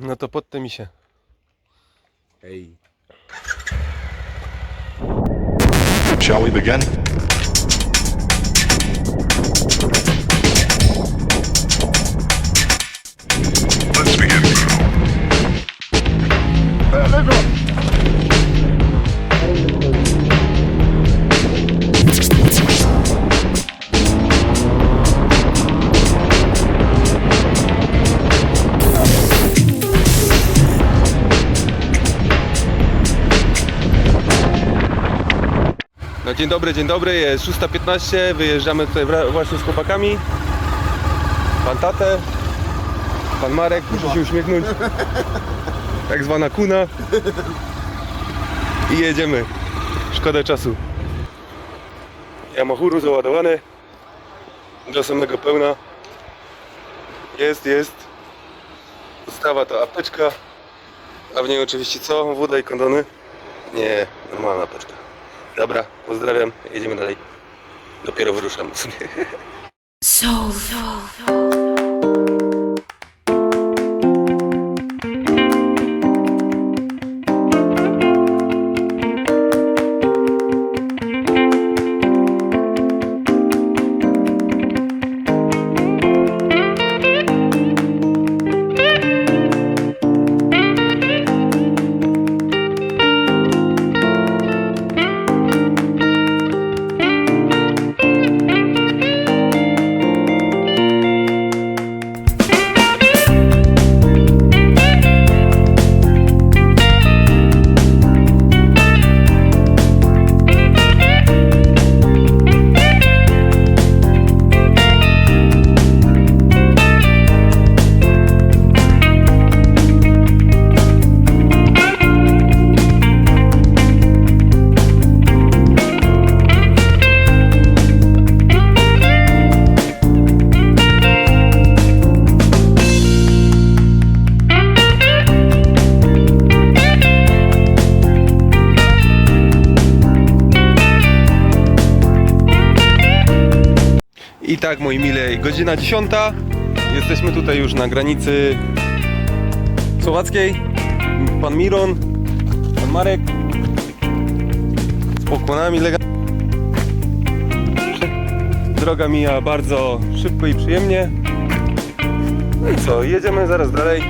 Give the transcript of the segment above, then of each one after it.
No to pod mi się. Ej. Shall we begin? Let's begin. No dzień dobry, dzień dobry, jest 6.15, wyjeżdżamy tutaj właśnie z chłopakami. Pan Tate, pan Marek, muszę się uśmiechnąć. Tak zwana kuna. I jedziemy. Szkoda czasu. Yamahuru załadowany. Do samego pełna. Jest, jest. Podstawa to apteczka. A w niej oczywiście co? Woda i kondony? Nie, normalna apteczka. Dobra, pozdrawiam, jedziemy dalej. Dopiero wyruszam sumie. Soul. I tak, moi mile, godzina 10. Jesteśmy tutaj już na granicy słowackiej. Pan Miron, pan Marek. Z pokłonami lega. Droga mija bardzo szybko i przyjemnie. No i co, jedziemy zaraz dalej.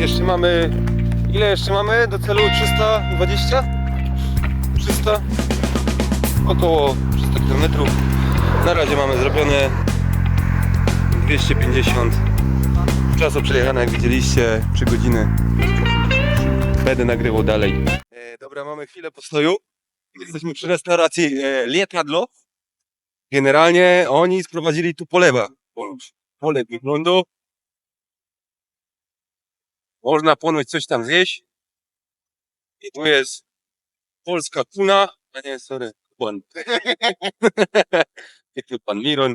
Jeszcze mamy. Ile jeszcze mamy do celu? 320? 300? Około 300 km. Na razie mamy zrobione 250 czasu przejechane jak widzieliście 3 godziny. Będę nagrywał dalej. E, dobra mamy chwilę postoju. Jesteśmy przy restauracji e, Lietadlo generalnie oni sprowadzili tu polewa. Pole wyglądu. Można ponoć coś tam zjeść. I tu jest polska kuna a nie sorry Kuban. Tu pan Miron.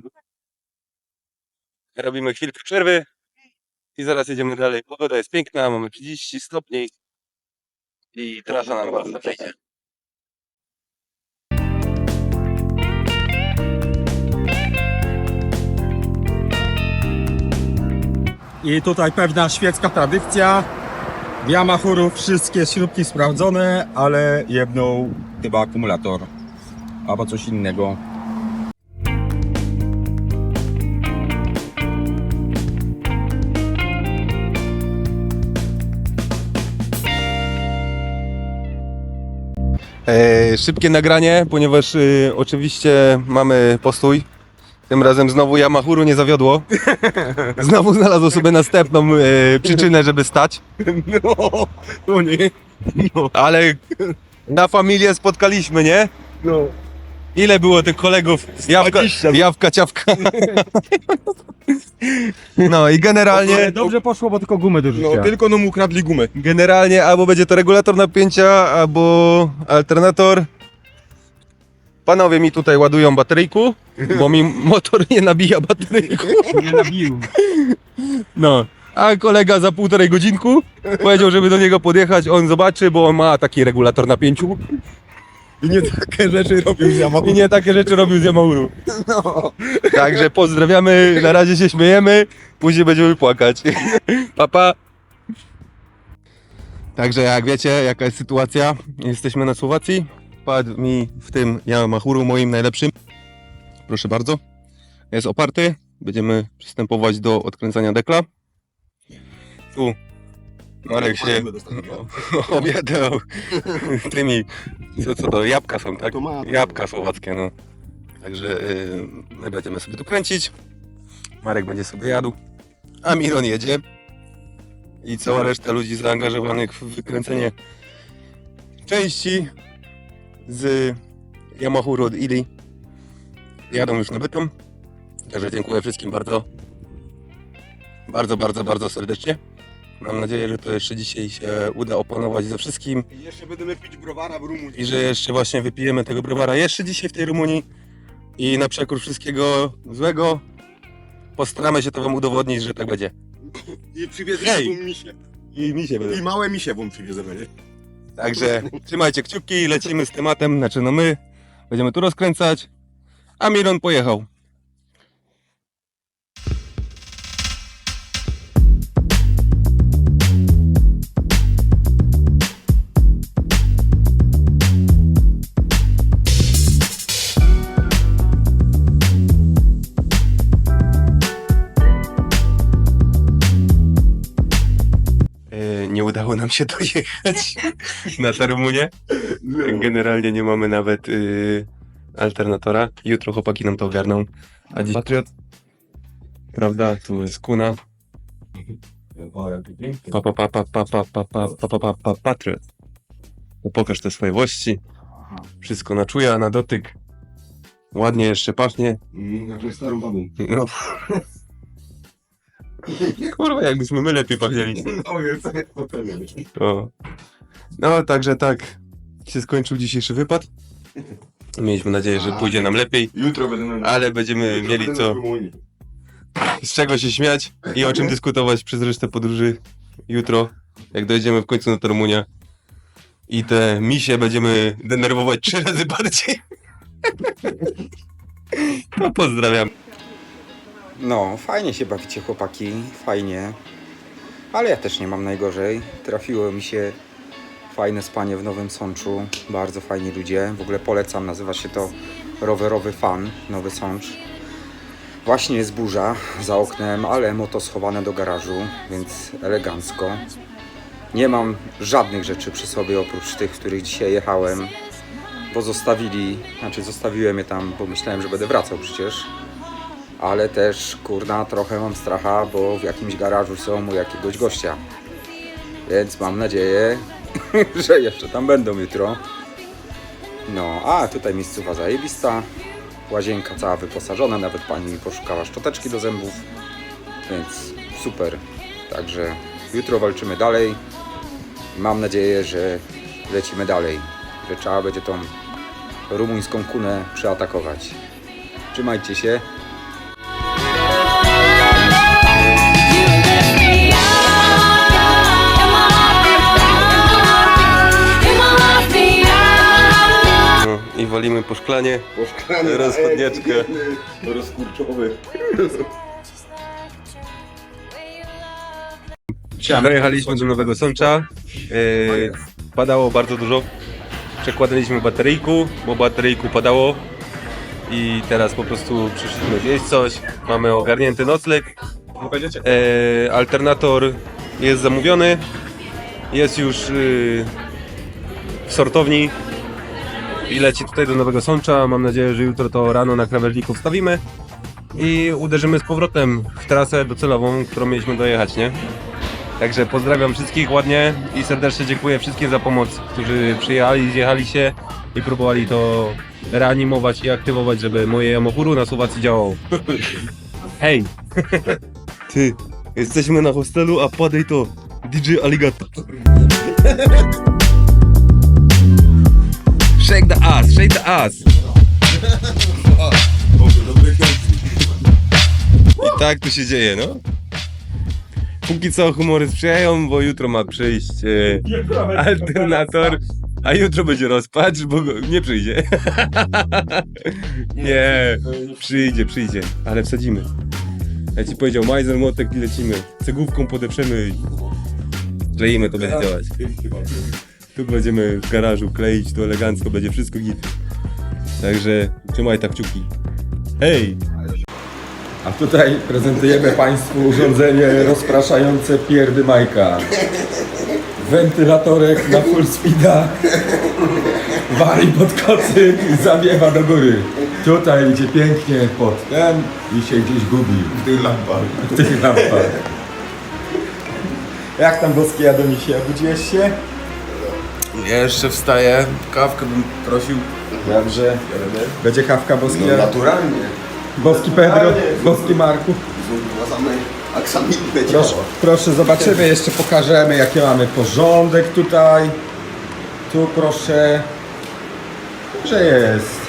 Robimy chwilkę przerwy i zaraz jedziemy dalej. Pogoda jest piękna, mamy 30 stopni i trasa nam bardzo przejdzie. I tutaj pewna świecka tradycja. W Yamahuru wszystkie śrubki sprawdzone, ale jedną chyba akumulator. Albo coś innego. E, szybkie nagranie, ponieważ e, oczywiście mamy postój. Tym razem znowu Yamahuru nie zawiodło. Znowu znalazł sobie następną e, przyczynę, żeby stać. No, to nie. No, Ale na familię spotkaliśmy, nie? no. Ile było tych kolegów? Jawka, 20. jawka ciawka. No i generalnie, Dobrze poszło, bo tylko gumy do no, tylko nam ukradli gumę. Generalnie albo będzie to regulator napięcia, albo alternator. Panowie mi tutaj ładują bateryjku, bo mi motor nie nabija bateryjku. Nie nabił. No. A kolega za półtorej godzinku powiedział, żeby do niego podjechać, on zobaczy, bo on ma taki regulator napięciu I nie takie rzeczy robił z Yamahuru. i nie takie rzeczy robił z Yamahuru. No. Także pozdrawiamy, na razie się śmiejemy, później będziemy płakać. Papa. Pa. Także jak wiecie, jaka jest sytuacja, jesteśmy na Słowacji. Padł mi w tym Yamahuru moim najlepszym. Proszę bardzo. Jest oparty. Będziemy przystępować do odkręcania dekla. Tu Marek się obiadał tymi, co, co to, jabłka są, tak? Jabłka słowackie, no. Także yy, my będziemy sobie tu kręcić. Marek będzie sobie jadł, a Miron jedzie. I cała reszta ludzi zaangażowanych w wykręcenie części z Yamaha od Ili jadą już na bytom. Także dziękuję wszystkim bardzo. Bardzo, bardzo, bardzo serdecznie. Mam nadzieję, że to jeszcze dzisiaj się uda opanować ze wszystkim Jeszcze będziemy pić browara w Rumunii. i że jeszcze właśnie wypijemy tego browara jeszcze dzisiaj w tej Rumunii i na przekór wszystkiego złego postaramy się to wam udowodnić, że tak będzie. I przywiezie Hej! wam misie. I mi się I małe misie wam przywieziemy, nie? Także trzymajcie kciuki, lecimy z tematem, znaczy no my będziemy tu rozkręcać, a Miron pojechał. Nam się dojechać na tę Rumunię. Generalnie nie mamy nawet y, alternatora. Jutro chłopaki nam to ogarną. A dziś Patriot. Prawda, tu jest Kuna. Pa, pa, pa, pa, pa, pa, pa, pa, pa, pa, pa, pa, Patriot. No pokaż te swoje włości. Wszystko na czuja, na dotyk. Ładnie jeszcze pachnie. Jak starą babą. No. Kurwa, jakbyśmy my lepiej pachnieli. O, jest, potem O. No, także tak się skończył dzisiejszy wypad. Mieliśmy nadzieję, że pójdzie nam lepiej, Jutro będę ale będziemy mieli co, z czego się śmiać i o czym dyskutować przez resztę podróży jutro, jak dojedziemy w końcu na Rumunię. I te misie będziemy denerwować trzy razy bardziej. No pozdrawiam. No, fajnie się bawicie chłopaki, fajnie. Ale ja też nie mam najgorzej. Trafiło mi się fajne spanie w Nowym Sączu. Bardzo fajni ludzie. W ogóle polecam, nazywa się to Rowerowy Fan, Nowy Sącz. Właśnie jest burza za oknem, ale moto schowane do garażu, więc elegancko. Nie mam żadnych rzeczy przy sobie oprócz tych, których dzisiaj jechałem, bo zostawili, znaczy zostawiłem je tam, bo myślałem, że będę wracał przecież ale też kurna trochę mam stracha, bo w jakimś garażu są u jakiegoś gościa. Więc mam nadzieję, że jeszcze tam będą jutro. No, a tutaj miejscowa zajebista. Łazienka cała wyposażona, nawet pani mi poszukała szczoteczki do zębów. Więc super. Także jutro walczymy dalej. Mam nadzieję, że lecimy dalej. Że trzeba będzie tą rumuńską kunę przeatakować. Trzymajcie się. Walimy po szklanie. Poszklany Rozchodnieczkę. Rozkurczowy. Dojechaliśmy do Nowego Sącza. Yy, padało bardzo dużo. Przekładaliśmy bateryjku, bo bateryjku padało. I teraz po prostu przyszliśmy zjeść coś. Mamy ogarnięty nocleg. Yy, alternator jest zamówiony. Jest już yy, w sortowni. I leci tutaj do Nowego Sącza. Mam nadzieję, że jutro to rano na krawężniku wstawimy. I uderzymy z powrotem w trasę docelową, którą mieliśmy dojechać, nie? Także pozdrawiam wszystkich ładnie i serdecznie dziękuję wszystkim za pomoc, którzy przyjechali, zjechali się i próbowali to reanimować i aktywować, żeby moje Yamahuru na Słowacji działało. Hej! Ty, jesteśmy na hostelu, a padaj to DJ Alligator. Shake the ass, shake the ass! I tak tu się dzieje, no. Póki co humory sprzyjają, bo jutro ma przyjść e, alternator, a jutro będzie rozpacz, bo go nie przyjdzie. nie, przyjdzie, przyjdzie, ale wsadzimy. Ja ci powiedział, majzer, motek i lecimy. Cegłówką podeprzemy. i Kleimy, to będzie działać. Tu będziemy w garażu kleić, to elegancko, będzie wszystko git. Także trzymaj tak kciuki. Hej! A tutaj prezentujemy Państwu urządzenie rozpraszające pierdy Majka. Wentylatorek na full speeda. Wali pod kocyk i zawiewa do góry. Tutaj idzie pięknie pod ten i się gdzieś gubi. W tych lampach. W tych lampach. Jak tam boskie Jadomisie? Obudziłeś się? Ja jeszcze wstaję, kawkę bym prosił. Dobrze. Będzie kawka boski No naturalnie. Boski Pedro, boski Marku. Była samej aksamitne Proszę, proszę, zobaczymy, jeszcze pokażemy jaki mamy porządek tutaj. Tu proszę, że jest.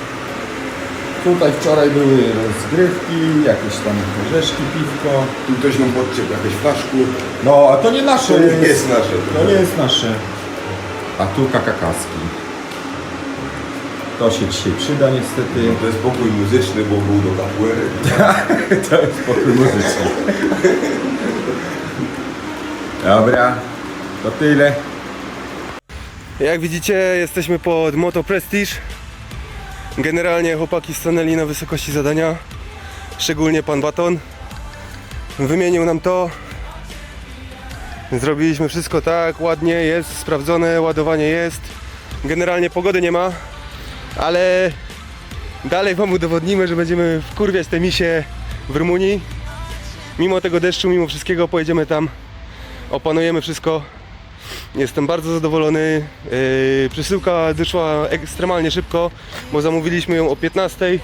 Tutaj wczoraj były rozgrywki, jakieś tam orzeszki, piwko. Tu ktoś nam podciął jakieś flaszku. No, a to nie nasze To nie jest nasze. To nie jest nasze. A tu kakakaski. To się dzisiaj przyda niestety. To jest pokój muzyczny, bo był do kapuery. To jest pokój muzyczny. Dobra, to tyle. Jak widzicie, jesteśmy pod Moto Prestige. Generalnie chłopaki stanęli na wysokości zadania. Szczególnie pan Baton. Wymienił nam to. Zrobiliśmy wszystko tak, ładnie jest, sprawdzone, ładowanie jest. Generalnie pogody nie ma, ale dalej wam udowodnimy, że będziemy wkurwiać te misie w Rumunii. Mimo tego deszczu, mimo wszystkiego pojedziemy tam, opanujemy wszystko. Jestem bardzo zadowolony. Yy, przesyłka doszła ekstremalnie szybko, bo zamówiliśmy ją o 15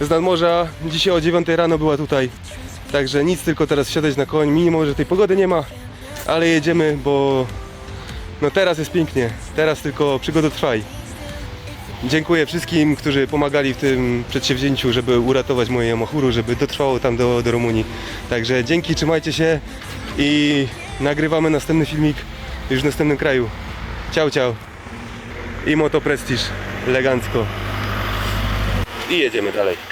z nadmorza. Dzisiaj o 9 rano była tutaj. Także nic, tylko teraz wsiadać na koń, mimo że tej pogody nie ma, ale jedziemy, bo no teraz jest pięknie. Teraz tylko przygoda trwaj. Dziękuję wszystkim, którzy pomagali w tym przedsięwzięciu, żeby uratować moje Yamahuru, żeby dotrwało tam do, do Rumunii. Także dzięki, trzymajcie się i nagrywamy następny filmik już w następnym kraju. Ciao, ciao. I Moto Prestige, elegancko. I jedziemy dalej.